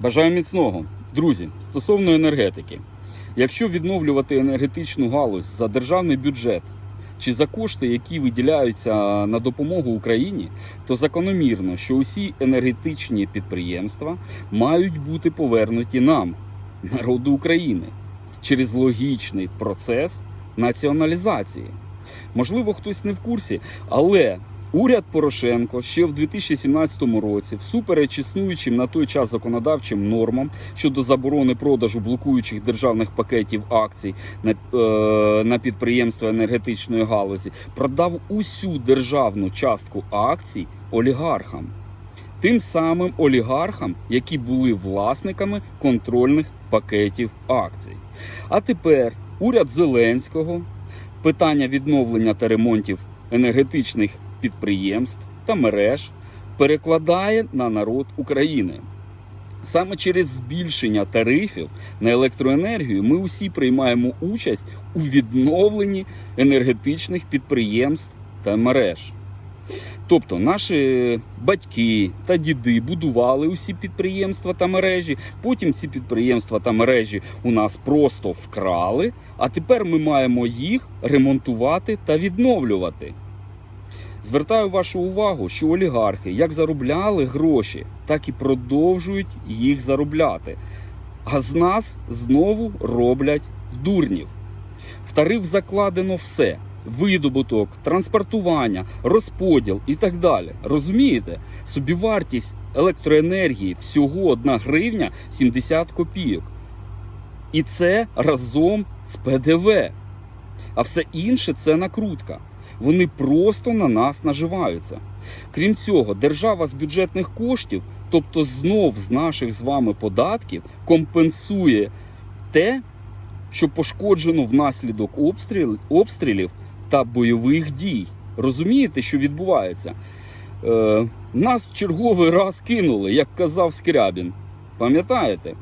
Бажаю міцного. Друзі, стосовно енергетики. Якщо відновлювати енергетичну галузь за державний бюджет чи за кошти, які виділяються на допомогу Україні, то закономірно, що усі енергетичні підприємства мають бути повернуті нам, народу України, через логічний процес націоналізації. Можливо, хтось не в курсі, але уряд Порошенко ще в 2017 році, всупереч існуючим на той час законодавчим нормам щодо заборони продажу блокуючих державних пакетів акцій на, е, на підприємства енергетичної галузі, продав усю державну частку акцій олігархам. Тим самим олігархам, які були власниками контрольних пакетів акцій. А тепер уряд Зеленського питання відновлення та ремонтів енергетичних підприємств та мереж перекладає на народ України. Саме через збільшення тарифів на електроенергію ми усі приймаємо участь у відновленні енергетичних підприємств та мереж. Тобто наші батьки та діди будували усі підприємства та мережі. Потім ці підприємства та мережі у нас просто вкрали, а тепер ми маємо їх ремонтувати та відновлювати. Звертаю вашу увагу, що олігархи як заробляли гроші, так і продовжують їх заробляти. А з нас знову роблять дурнів. В тариф закладено все: видобуток, транспортування, розподіл і так далі. Розумієте? Собівартість електроенергії всього 1 гривня 70 копійок. І це разом з ПДВ. А все інше це накрутка. Вони просто на нас наживаються. Крім цього, держава з бюджетних коштів, тобто знов з наших з вами податків, компенсує те, що пошкоджено внаслідок обстріл, обстрілів та бойових дій. Розумієте, що відбувається? Е, нас черговий раз кинули, як казав Скрябін. Пам'ятаєте?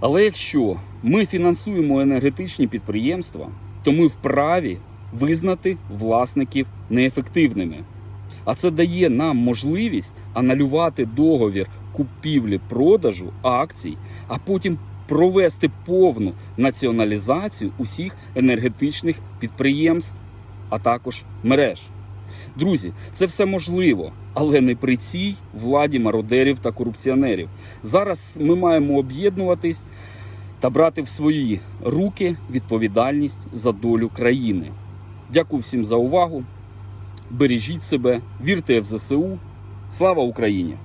Але якщо ми фінансуємо енергетичні підприємства, то ми вправі визнати власників неефективними. А це дає нам можливість анулювати договір купівлі-продажу акцій, а потім провести повну націоналізацію усіх енергетичних підприємств, а також мереж. Друзі, це все можливо, але не при цій владі мародерів та корупціонерів. Зараз ми маємо об'єднуватись та брати в свої руки відповідальність за долю країни. Дякую всім за увагу. Бережіть себе, вірте в ЗСУ. Слава Україні!